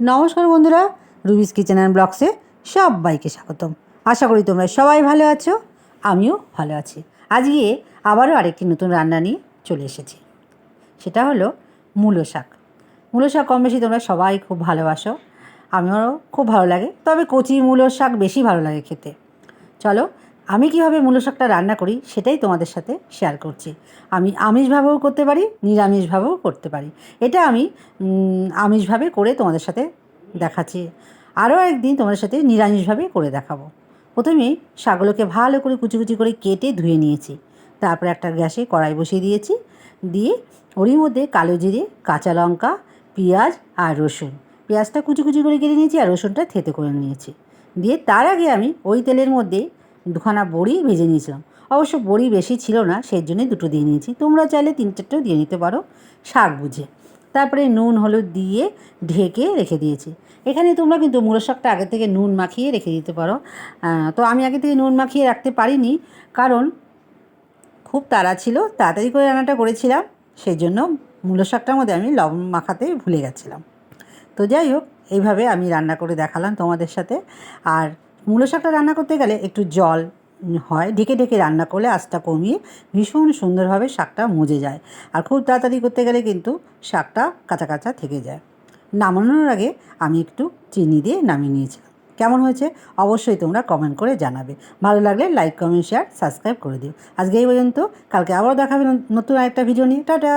নমস্কার বন্ধুরা, রুবিস kitchen and ব্লগসে সবাইকে স্বাগতম। আশা করি তোমরা সবাই ভালো আছো, আমিও ভালো আছি। আজকে আবারও আরেকটি নতুন রান্না নিয়ে চলে এসেছি। সেটা হলো মূলো শাক। মূলো শাক কম বেশি তোমরা সবাই খুব ভালোবাসো, আমিও খুব ভালো লাগে। তবে কচি মূলো শাক বেশি ভালো লাগে খেতে। চলো আমি কীভাবে মূলো শাকটা রান্না করি সেটাই তোমাদের সাথে শেয়ার করছি। আমি আমিষভাবেও করতে পারি, নিরামিষভাবেও করতে পারি। এটা আমি আমিষভাবে করে তোমাদের সাথে দেখাচ্ছি। আরও একদিন তোমাদের সাথে নিরামিষভাবে করে দেখাবো। প্রথমে শাকগুলোকে ভালো করে কুচি কুচি করে কেটে ধুয়ে নিয়েছি। তারপরে একটা গ্যাসে কড়াই বসিয়ে দিয়েছি। দিয়ে ওরই মধ্যে কালো জিরে, কাঁচা লঙ্কা, পেঁয়াজ আর রসুন। পেঁয়াজটা কুচি কুচি করে কেটে নিয়েছি আর রসুনটা থেতে করে নিয়েছি। দিয়ে তার আগে আমি ওই তেলের মধ্যে দুখানা বড়ি ভেজে নিয়েছিলাম। অবশ্য বড়ি বেশি ছিল না সেই জন্যই দুটো দিয়ে নিয়েছি। তোমরা চাইলে তিন চারটেও দিয়ে নিতে পারো শাক বুঝে। তারপরে নুন, হলুদ দিয়ে ঢেকে রেখে দিয়েছি। এখানে তোমরা কিন্তু মূলো শাকটা আগে থেকে নুন মাখিয়ে রেখে দিতে পারো। তো আমি আগে থেকে নুন মাখিয়ে রাখতে পারিনি, কারণ খুব তাড়া ছিল, তাড়াতাড়ি করে রান্নাটা করেছিলাম সেই জন্য মূলো শাকটার মধ্যে আমি লবণ মাখাতে ভুলে গেছিলাম। তো যাই হোক, এইভাবে আমি রান্না করে দেখালাম তোমাদের সাথে। আর মূলো শাকটা রান্না করতে গেলে একটু জল হয়, ঢেকে ঢেকে রান্না করলে আঁচটা কমিয়ে ভীষণ সুন্দরভাবে শাকটা মজে যায়। আর খুব তাড়াতাড়ি করতে গেলে কিন্তু শাকটা কাঁচা কাঁচা থেকে যায়। নামানোর আগে আমি একটু চিনি দিয়ে নামিয়ে নিয়েছিলাম। কেমন হয়েছে অবশ্যই তোমরা কমেন্ট করে জানাবে। ভালো লাগলে লাইক কমেন্ট শেয়ার সাবস্ক্রাইব করে দিও। আজকে এই পর্যন্ত, কালকে আবার দেখাবে নতুন আরেকটা ভিডিও নিয়ে। টাটা!